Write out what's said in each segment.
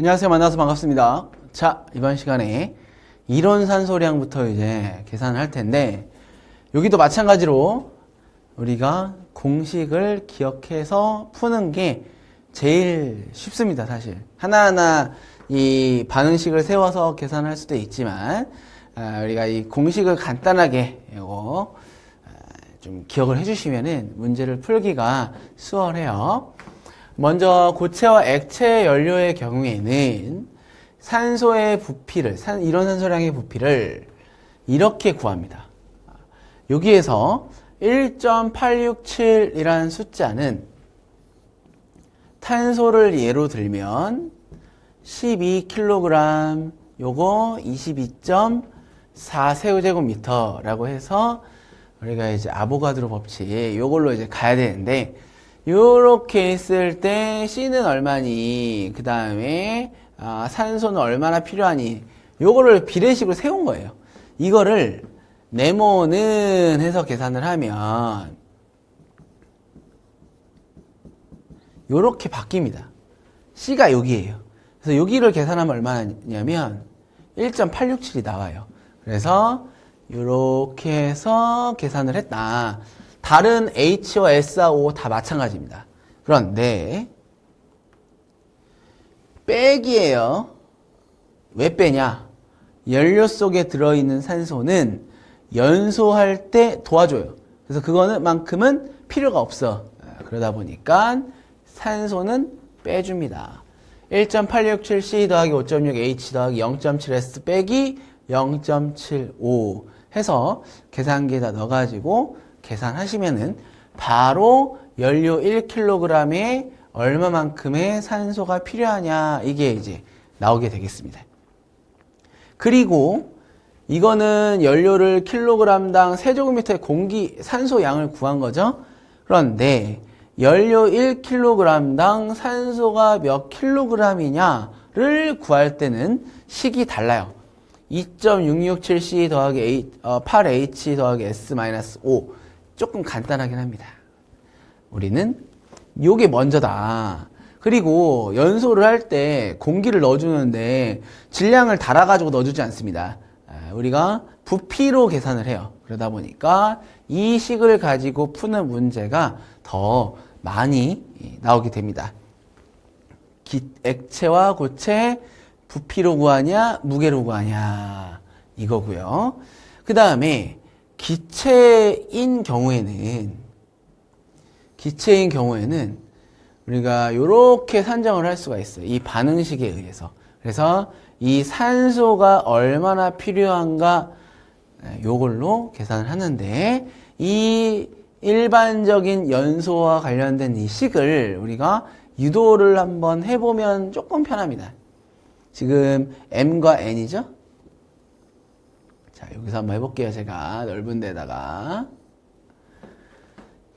안녕하세요. 만나서 반갑습니다. 자, 이번 시간에 이론 산소량부터 이제 계산을 할 텐데, 여기도 마찬가지로 우리가 공식을 기억해서 푸는 게 제일 쉽습니다, 사실. 하나하나 이 반응식을 세워서 계산할 수도 있지만, 아, 우리가 이 공식을 간단하게 이거 아, 좀 기억을 해주시면은 문제를 풀기가 수월해요. 먼저 고체와 액체 연료의 경우에는 산소의 부피를, 산, 이론 산소량의 부피를 이렇게 구합니다. 여기에서 1.867이라는 숫자는 탄소를 예로 들면 12kg, 요거 22.4 세제곱미터라고 해서 우리가 이제 아보가드로 법칙 요걸로 이제 가야 되는데 요렇게 했을 때 C는 얼마니? 그 다음에 아, 산소는 얼마나 필요하니? 요거를 비례식으로 세운 거예요. 이거를 네모는 해서 계산을 하면 요렇게 바뀝니다. C가 여기에요. 그래서 여기를 계산하면 얼마냐면 1.867이 나와요. 그래서 이렇게 해서 계산을 했다. 다른 H와 S와 O 다 마찬가지입니다. 그런데 빼기예요. 왜 빼냐? 연료 속에 들어있는 산소는 연소할 때 도와줘요. 그래서 그거는 만큼은 필요가 없어. 그러다 보니까 산소는 빼줍니다. 1.867C 더하기 5.6H 더하기 0.7S 빼기 0.75 해서 계산기에다 넣어가지고 계산하시면은 바로 연료 1kg에 얼마만큼의 산소가 필요하냐 이게 이제 나오게 되겠습니다. 그리고 이거는 연료를 킬로그램당 세제곱미터의 공기 산소 양을 구한 거죠. 그런데 연료 1kg당 산소가 몇 킬로그램이냐를 구할 때는 식이 달라요. 2.667C 더하기 8H 어, 더하기 S-5 조금 간단하긴 합니다. 우리는 요게 먼저다. 그리고 연소를 할 때 공기를 넣어주는데 질량을 달아가지고 넣어주지 않습니다. 아, 우리가 부피로 계산을 해요. 그러다 보니까 이 식을 가지고 푸는 문제가 더 많이 나오게 됩니다. 액체와 고체, 부피로 구하냐, 무게로 구하냐, 이거고요. 그 다음에 기체인 경우에는, 기체인 경우에는 우리가 이렇게 산정을 할 수가 있어요. 이 반응식에 의해서. 그래서 이 산소가 얼마나 필요한가, 네, 요걸로 계산을 하는데, 이 일반적인 연소와 관련된 이 식을 우리가 유도를 한번 해보면 조금 편합니다. 지금 m과 n이죠? 자, 여기서 한번 해볼게요. 제가 넓은 데다가.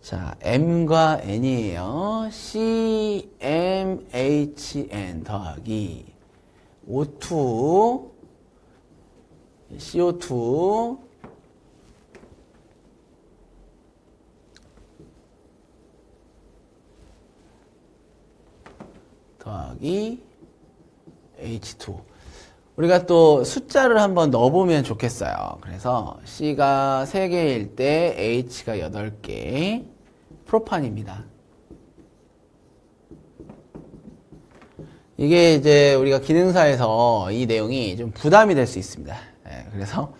자, m과 n이에요. c, m, h, n 더하기 O2, CO2, 더하기 H2. 우리가 또 숫자를 한번 넣어보면 좋겠어요. 그래서 C가 3개일 때 H가 8개, 프로판입니다. 이게 이제 우리가 기능사에서 이 내용이 좀 부담이 될 수 있습니다. 네, 그래서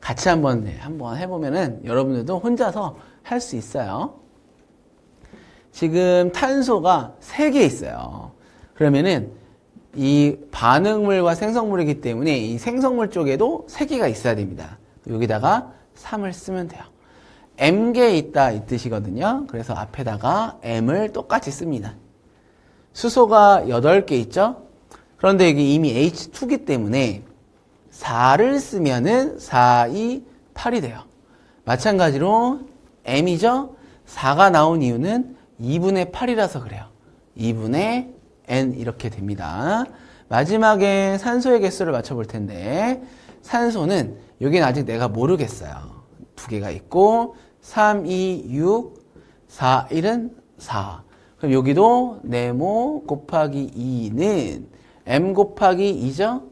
같이 한번, 네, 한번 해보면은 여러분들도 혼자서 할 수 있어요. 지금 탄소가 3개 있어요. 그러면은 이 반응물과 생성물이기 때문에 이 생성물 쪽에도 3개가 있어야 됩니다. 여기다가 3을 쓰면 돼요. M개 있다 이 뜻이거든요. 그래서 앞에다가 M을 똑같이 씁니다. 수소가 8개 있죠? 그런데 여기 이미 H2기 때문에 4를 쓰면은 4, 2, 8이 돼요. 마찬가지로 M이죠? 4가 나온 이유는 2분의 8이라서 그래요. 2분의 N 이렇게 됩니다. 마지막에 산소의 개수를 맞춰볼 텐데 산소는 여기는 아직 내가 모르겠어요. 두 개가 있고 3, 2, 6, 4, 1은 4. 그럼 여기도 네모 곱하기 2는 m 곱하기 2죠?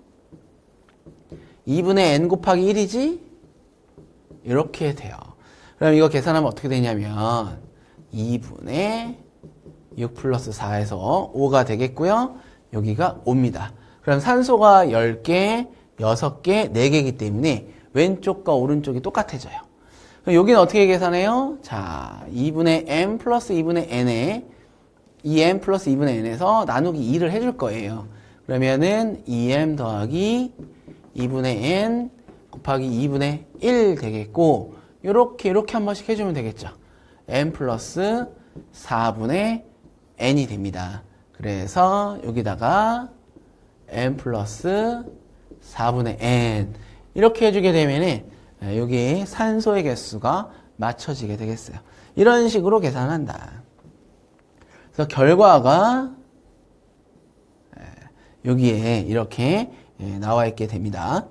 2분의 n 곱하기 1이지? 이렇게 돼요. 그럼 이거 계산하면 어떻게 되냐면 2분의 6 플러스 4에서 5가 되겠고요. 여기가 5입니다. 그럼 산소가 10개, 6개, 4개이기 때문에 왼쪽과 오른쪽이 똑같아져요. 그럼 여기는 어떻게 계산해요? 자, 2분의 m 플러스 2분의 n에 2m 플러스 2분의 n에서 나누기 2를 해줄 거예요. 그러면은 2m 더하기 2분의 n 곱하기 2분의 1 되겠고 요렇게 요렇게 한 번씩 해주면 되겠죠. n 플러스 4분의 n이 됩니다. 그래서 여기다가 n 플러스 4분의 n 이렇게 해주게 되면은 여기 산소의 개수가 맞춰지게 되겠어요. 이런 식으로 계산한다. 그래서 결과가 여기에 이렇게 나와 있게 됩니다.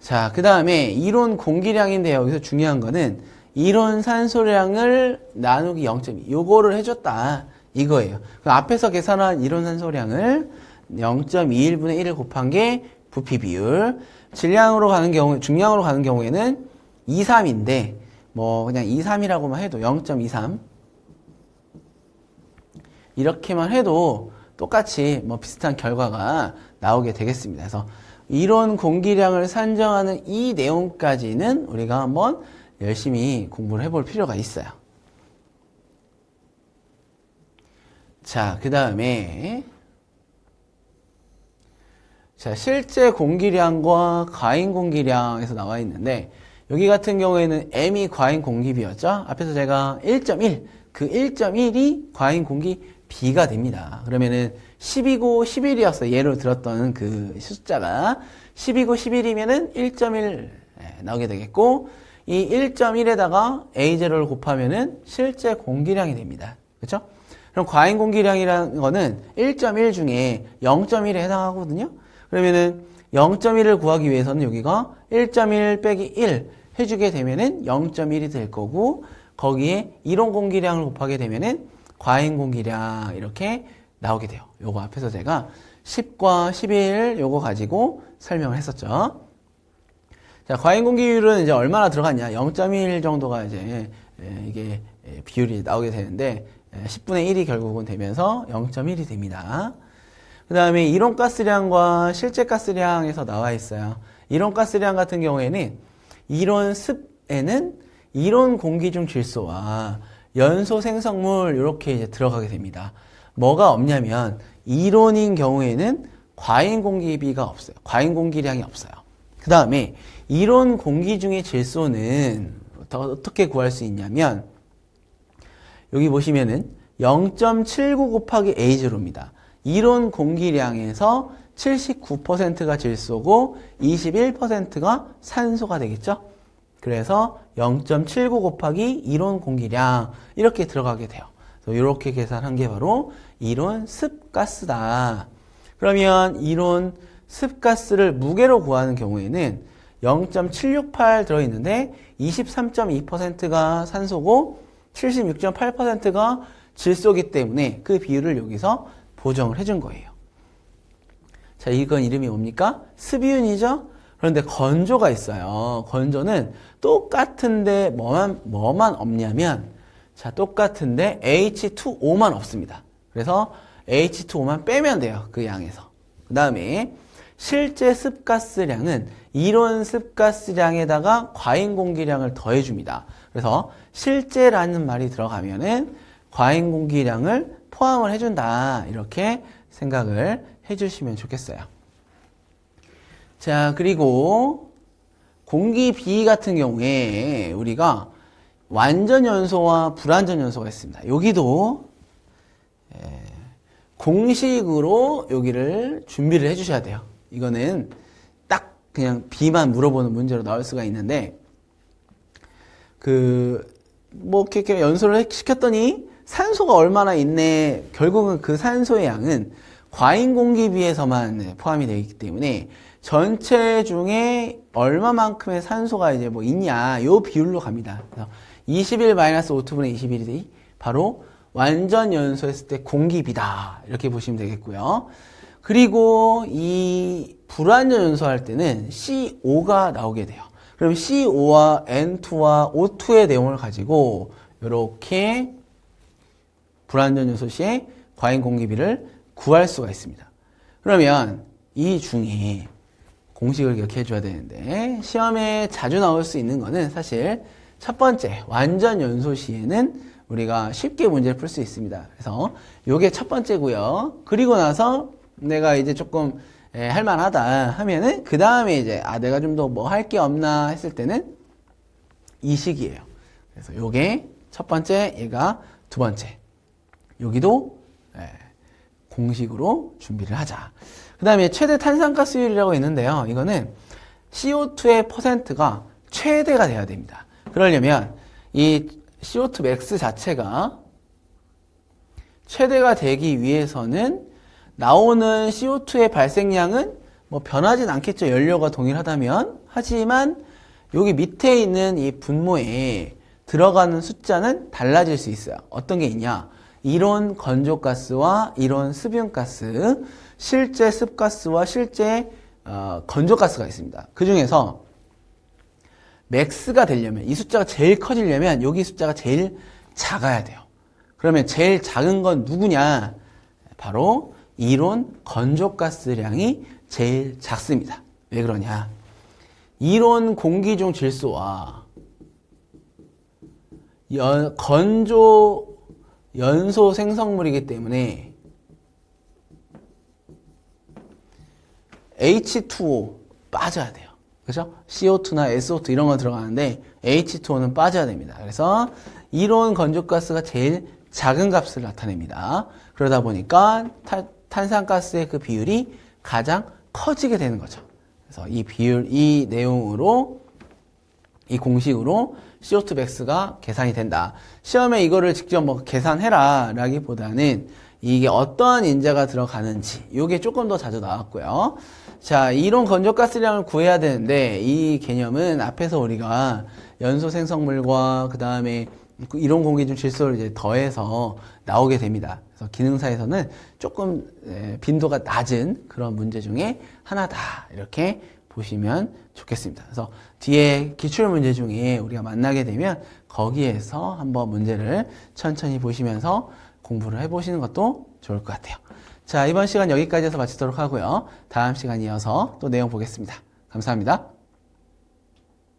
자, 그 다음에 이론 공기량인데 여기서 중요한 거는 이론 산소량을 나누기 0.2 요거를 해줬다 이거예요. 그 앞에서 계산한 이론 산소량을 0.21분의 1을 곱한 게 부피 비율 질량으로 가는 경우 중량으로 가는 경우에는 2, 3인데 뭐 그냥 2, 3이라고만 해도 0.23 이렇게만 해도 똑같이 뭐 비슷한 결과가 나오게 되겠습니다. 그래서 이론 공기량을 산정하는 이 내용까지는 우리가 한번 열심히 공부를 해볼 필요가 있어요. 자, 그 다음에 자, 실제 공기량과 과잉 공기량에서 나와 있는데 여기 같은 경우에는 M이 과잉 공기비였죠. 앞에서 제가 1.1, 그 1.1이 과잉 공기비가 됩니다. 그러면은 10이고 11이었어요. 예로 들었던 그 숫자가 10이고 11이면은 1.1 나오게 되겠고 이 1.1에다가 A0를 곱하면은 실제 공기량이 됩니다. 그렇죠? 그럼 과잉 공기량이라는 거는 1.1 중에 0.1에 해당하거든요. 그러면은 0.1을 구하기 위해서는 여기가 1.1 빼기 1 해주게 되면은 0.1이 될 거고 거기에 이론 공기량을 곱하게 되면은 과잉 공기량 이렇게 나오게 돼요. 요거 앞에서 제가 10과 11 요거 가지고 설명을 했었죠. 자, 과잉 공기율은 이제 얼마나 들어갔냐? 0.1 정도가 이제 이게 비율이 나오게 되는데 10분의 1이 결국은 되면서 0.1이 됩니다. 그 다음에 이론 가스량과 실제 가스량에서 나와 있어요. 이론 가스량 같은 경우에는 이론 습에는 이론 공기 중 질소와 연소 생성물 이렇게 이제 들어가게 됩니다. 뭐가 없냐면 이론인 경우에는 과잉 공기비가 없어요. 과잉 공기량이 없어요. 그 다음에 이론 공기 중의 질소는 어떻게 구할 수 있냐면 여기 보시면은 0.79 곱하기 A0입니다. 이론 공기량에서 79%가 질소고 21%가 산소가 되겠죠? 그래서 0.79 곱하기 이론 공기량 이렇게 들어가게 돼요. 이렇게 계산한 게 바로 이론 습가스다. 그러면 이론 습가스를 무게로 구하는 경우에는 0.768 들어있는데 23.2%가 산소고 76.8%가 질소기 때문에 그 비율을 여기서 보정을 해준 거예요. 자, 이건 이름이 뭡니까? 습이윤이죠? 그런데 건조가 있어요. 건조는 똑같은데 뭐만, 뭐만 없냐면, 자, 똑같은데 H2O만 없습니다. 그래서 H2O만 빼면 돼요. 그 양에서. 그 다음에 실제 습가스량은 이론 습가스량에다가 과잉 공기량을 더해줍니다. 그래서 실제라는 말이 들어가면은 과잉 공기량을 포함을 해준다. 이렇게 생각을 해주시면 좋겠어요. 자, 그리고 공기 비 같은 경우에 우리가 완전 연소와 불완전 연소가 있습니다. 여기도 공식으로 여기를 준비를 해주셔야 돼요. 이거는 딱 그냥 비만 물어보는 문제로 나올 수가 있는데 그 뭐 이렇게 연소를 시켰더니 산소가 얼마나 있네. 결국은 그 산소의 양은 과잉 공기 비에서만 포함이 되어 있기 때문에 전체 중에 얼마만큼의 산소가 이제 뭐 있냐 요 비율로 갑니다. 그래서 21 마이너스 5분의 21이 바로 완전 연소했을 때 공기비다. 이렇게 보시면 되겠고요. 그리고 이 불완전 연소할 때는 CO.가 나오게 돼요. 그럼 CO.와 N2와 O2의 내용을 가지고 이렇게 불완전 요소 시에 과잉 공기비를 구할 수가 있습니다. 그러면 이 중에 공식을 기억해 줘야 되는데 시험에 자주 나올 수 있는 거는 사실 첫 번째 완전 연소 시에는 우리가 쉽게 문제를 풀 수 있습니다. 그래서 요게 첫 번째고요. 그리고 나서 내가 이제 조금 에, 할만하다 하면은 그 다음에 이제 아 내가 좀 더 뭐 할 게 없나 했을 때는 이 식이에요. 그래서 요게 첫 번째, 얘가 두 번째. 여기도 예, 공식으로 준비를 하자. 그 다음에 최대 탄산가스율이라고 있는데요. 이거는 CO2의 퍼센트가 최대가 돼야 됩니다. 그러려면 이 CO2 맥스 자체가 최대가 되기 위해서는 나오는 CO2의 발생량은 뭐 변하진 않겠죠. 연료가 동일하다면. 하지만 여기 밑에 있는 이 분모에 들어가는 숫자는 달라질 수 있어요. 어떤 게 있냐? 이론 건조가스와 이론 습윤가스, 실제 습가스와 실제 어, 건조가스가 있습니다. 그 중에서 맥스가 되려면 이 숫자가 제일 커지려면 여기 숫자가 제일 작아야 돼요. 그러면 제일 작은 건 누구냐? 바로 이론 건조가스량이 제일 작습니다. 왜 그러냐? 이론 공기 중 질소와 연, 건조 연소 생성물이기 때문에 H2O 빠져야 돼요. 그죠? CO2나 SO2 이런 거 들어가는데 H2O는 빠져야 됩니다. 그래서 이론 건조가스가 제일 작은 값을 나타냅니다. 그러다 보니까 탄, 탄산가스의 그 비율이 가장 커지게 되는 거죠. 그래서 이 비율, 이 내용으로, 이 공식으로 CO2 맥스가 계산이 된다. 시험에 이거를 직접 뭐 계산해라 라기보다는 이게 어떠한 인자가 들어가는지 이게 조금 더 자주 나왔고요. 자, 이론 건조가스량을 구해야 되는데 이 개념은 앞에서 우리가 연소 생성물과 그 다음에 이론 공기 중 질소를 이제 더해서 나오게 됩니다. 그래서 기능사에서는 조금 에, 빈도가 낮은 그런 문제 중에 하나다 이렇게 보시면 좋겠습니다. 그래서 뒤에 기출 문제 중에 우리가 만나게 되면 거기에서 한번 문제를 천천히 보시면서 공부를 해보시는 것도 좋을 것 같아요. 자, 이번 시간 여기까지 해서 마치도록 하고요. 다음 시간 이어서 또 내용 보겠습니다. 감사합니다.